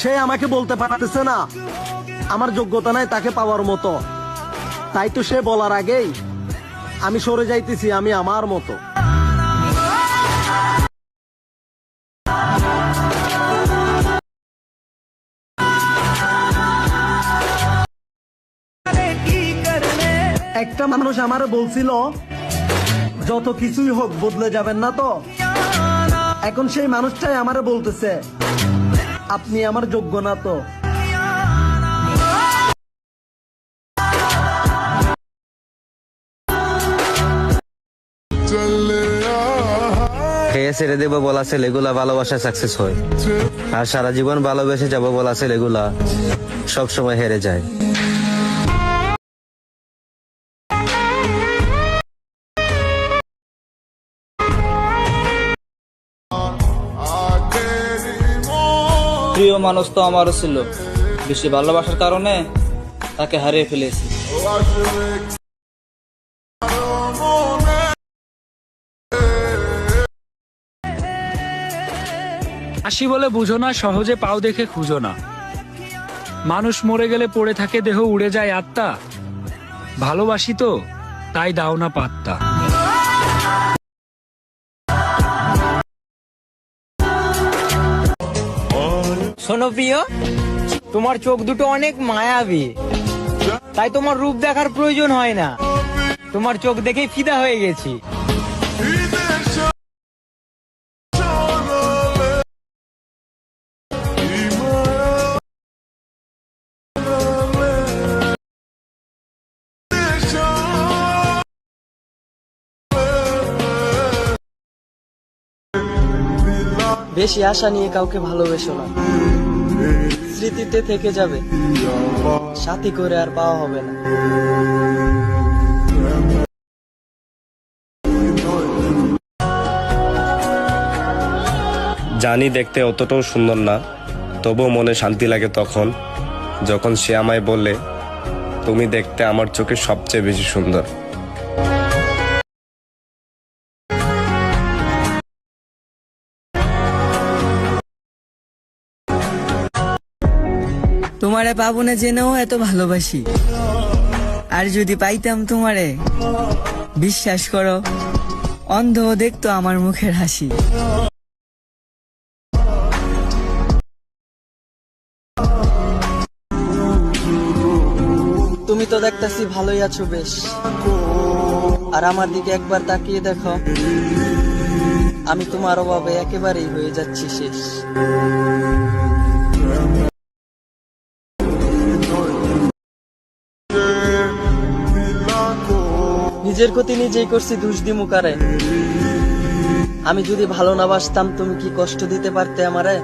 সে আমাকে বলতে পারতেছে না। আমার যোগ্যতা নাই তাকে পাওয়ার মতো। তাই তো সে বলার আগেই আমি সরে যাইতেছি, আমি আমার মতো। একটা মানুষ আমার বলছিল, যত কিছুই হোক বদলে যাবেন না তো? এখন সেই মানুষটাই আমারে বলতেছে আপনি আমার যোগ্য না তো। খেয়ে ছেড়ে দেবো বলা ছেলেগুলা ভালোবাসা সাকসেস হয়। আর সারা জীবন ভালোবেসে যাব বলা ছেলেগুলা সবসময় হেরে যায়। প্রিয় মানুষ তো আমারও ছিল। বেশি ভালোবাসার কারণে তাকে হারিয়ে ফেলেছি। আসি বলে বুঝো না, সহজে পাও দেখে খুঁজো না। মানুষ মরে গেলে পড়ে থাকে দেহ, উড়ে যায় আত্মা। ভালোবাসি তো, তাই দাও না পাত্তা। শোনো প্রিয় তোমার চোখ দুটো অনেক মায়াবী। তাই তোমার রূপ দেখার প্রয়োজন হয় না। তোমার চোখ দেখেই ফিদা হয়ে গেছি। বেশি আশা নিয়ে কাউকে ভালোবেসো না। স্মৃতিতে থেকে যাবে। সাথী করে আর পাওয়া হবে না। জানি দেখতে অতটাও সুন্দর না, তবুও মনে শান্তি লাগে তখন, যখন সে আমায় বলে তুমি দেখতে আমার চোখে সবচেয়ে বেশি সুন্দর। তোমারে পাবো না জেনেও এত ভালোবাসি। আর যদি পাইতাম তোমারে, বিশ্বাস করো অন্ধ দেখতো আমার মুখের হাসি। তুমি তো দেখতেছি ভালোই আছো বেশ। আর আমার দিকে একবার তাকিয়ে দেখো, আমি তোমার অভাবে একেবারেই হয়ে যাচ্ছি শেষ। নিজের ক্ষতি নিজেই করছি, দুষ দিমু কারে? আমি যদি ভালো না বাসতাম, তুমি কি কষ্ট দিতে পারতে আমারে?